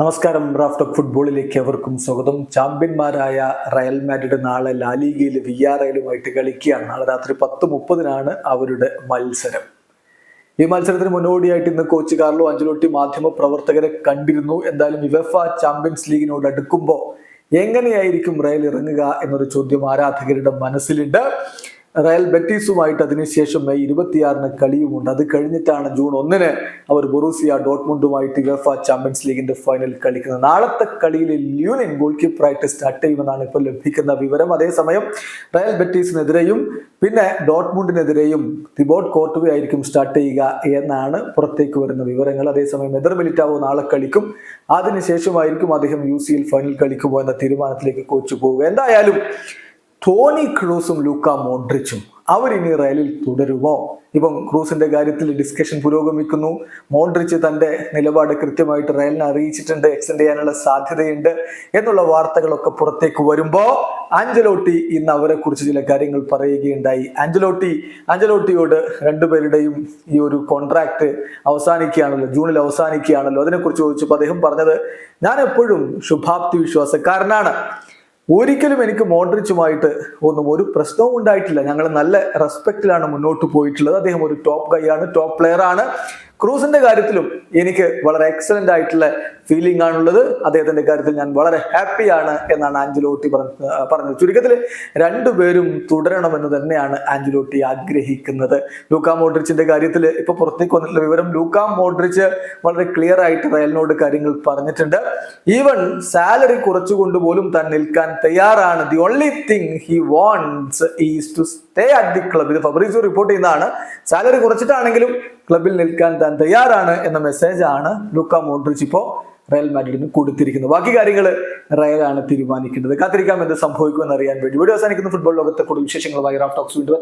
നമസ്കാരം. Raft of ഫുട്ബോളിലേക്ക് അവർക്കും സ്വാഗതം. ചാമ്പ്യന്മാരായ റയൽ മാഡ്രിഡ് നാളെ ലാലിഗയിൽ വി ആർ എയിലുമായിട്ട് കളിക്കുകയാണ്. നാളെ രാത്രി പത്ത് മുപ്പതിനാണ് അവരുടെ മത്സരം. ഈ മത്സരത്തിന് മുന്നോടിയായിട്ട് ഇന്ന് കോച്ച് കാർലോ അഞ്ചലോട്ടി മാധ്യമ പ്രവർത്തകരെ കണ്ടിരുന്നു. എന്തായാലും വിവഫ ചാമ്പ്യൻസ് ലീഗിനോട് അടുക്കുമ്പോൾ എങ്ങനെയായിരിക്കും റയൽ ഇറങ്ങുക എന്നൊരു ചോദ്യം ആരാധകരുടെ മനസ്സിലുണ്ട്. റയൽ ബെറ്റീസുമായിട്ട് അതിനുശേഷം മെയ് ഇരുപത്തിയാറിന് കളിയുമുണ്ട്. അത് കഴിഞ്ഞിട്ടാണ് ജൂൺ ഒന്നിന് അവർ ബൊറൂസിയ ഡോട്ട്മുണ്ടുമായിട്ട് യുവഫ ചാമ്പ്യൻസ് ലീഗിന്റെ ഫൈനൽ കളിക്കുന്നത്. നാളത്തെ കളിയിൽ ല്യൂനിൻ ഗോൾ കീപ്പറായിട്ട് സ്റ്റാർട്ട് ചെയ്യുമെന്നാണ് ഇപ്പോൾ ലഭിക്കുന്ന വിവരം. അതേസമയം റയൽ ബെറ്റീസിനെതിരെയും പിന്നെ ഡോട്ട്മുണ്ടിനെതിരെയും തിബോട്ട് കോർട്ടുവേ ആയിരിക്കും സ്റ്റാർട്ട് ചെയ്യുക എന്നാണ് പുറത്തേക്ക് വരുന്ന വിവരങ്ങൾ. അതേസമയം എതിർ മിലിറ്റാവോ നാളെ കളിക്കും. അതിനുശേഷമായിരിക്കും അദ്ദേഹം യു സിയിൽ ഫൈനൽ കളിക്കുമോ എന്ന തീരുമാനത്തിലേക്ക് കോച്ച് പോവുക. എന്തായാലും ടോണി ക്രൂസും ലൂക്ക മോഡ്രിച്ചും അവരിനി റയലിൽ തുടരുമോ? ഇപ്പം ക്രൂസിന്റെ കാര്യത്തിൽ ഡിസ്കഷൻ പുരോഗമിക്കുന്നു. മോഡ്രിച്ച് തന്റെ നിലപാട് കൃത്യമായിട്ട് റയലിനെ അറിയിച്ചിട്ടുണ്ട് എക്സ്റ്റെൻഡ് ചെയ്യാനുള്ള സാധ്യതയുണ്ട് എന്നുള്ള വാർത്തകളൊക്കെ പുറത്തേക്ക് വരുമ്പോ ആഞ്ചലോട്ടി ഇന്ന് അവരെ കുറിച്ച് ചില കാര്യങ്ങൾ പറയുകയുണ്ടായി. ആഞ്ചലോട്ടി ആഞ്ചലോട്ടിയോട് രണ്ടുപേരുടെയും ഈ ഒരു കോൺട്രാക്ട് അവസാനിക്കുകയാണല്ലോ ജൂണിൽ അവസാനിക്കുകയാണല്ലോ. അതിനെക്കുറിച്ച് ചോദിച്ചപ്പോൾ അദ്ദേഹം പറഞ്ഞത് ഞാൻ എപ്പോഴും ശുഭാപ്തി വിശ്വാസക്കാരനാണ്. ഒരിക്കലും എനിക്ക് മോഡ്രിച്ചുമായിട്ട് ഒന്നും ഒരു പ്രശ്നവും ഉണ്ടായിട്ടില്ല. ഞങ്ങൾ നല്ല റെസ്പെക്റ്റിലാണ് മുന്നോട്ട് പോയിട്ടുള്ളത്. അദ്ദേഹം ഒരു ടോപ്പ് ഗൈ ആണ് ടോപ്പ് പ്ലെയർ ആണ്. ക്രൂസിന്റെ കാര്യത്തിലും എനിക്ക് വളരെ എക്സലന്റ് ആയിട്ടുള്ള ഫീലിംഗ് ആണുള്ളത്. അദ്ദേഹത്തിന്റെ കാര്യത്തിൽ ഞാൻ വളരെ ഹാപ്പിയാണ് എന്നാണ് ആഞ്ചലോട്ടി പറഞ്ഞ പറഞ്ഞത്. ചുരുക്കത്തിൽ രണ്ടുപേരും തുടരണമെന്ന് തന്നെയാണ് ആഞ്ചലോട്ടി ആഗ്രഹിക്കുന്നത്. ലൂക്കാ മോഡ്രിച്ചിന്റെ കാര്യത്തിൽ ഇപ്പൊ പുറത്തേക്ക് വന്നിട്ടുള്ള വിവരം ലൂക്കാ മോഡ്രിച്ച് വളരെ ക്ലിയർ ആയിട്ട് റയലിനോട് കാര്യങ്ങൾ പറഞ്ഞിട്ടുണ്ട്. ഈവൻ സാലറി കുറച്ചുകൊണ്ട് പോലും താൻ നിൽക്കാൻ തയ്യാറാണ്. The only thing he wants is to stay at the club ഇത് ഫബ്രീസോ റിപ്പോർട്ട് ചെയ്യുന്നതാണ്. സാലറി കുറച്ചിട്ടാണെങ്കിലും ക്ലബിൽ നിൽക്കാൻ താൻ തയ്യാറാണ് എന്ന മെസ്സേജ് ആണ് ലൂക്ക മോഡ്രിച്ച് ഇപ്പോൾ റയൽ മാഡ്രിഡിന് കൊടുത്തിരിക്കുന്നത്. ബാക്കി കാര്യങ്ങൾ റയലാണ് തീരുമാനിക്കുന്നത്. കാത്തിരിക്കാം എന്ത് സംഭവിക്കുമെന്ന് അറിയാൻ വേണ്ടി. വീഡിയോ അവസാനിക്കുന്ന. ഫുട്ബോൾ ലോകത്തെ കൂടുതൽ വിശേഷങ്ങളുമായി റാഫ് ടോക്സ് വീണ്ടും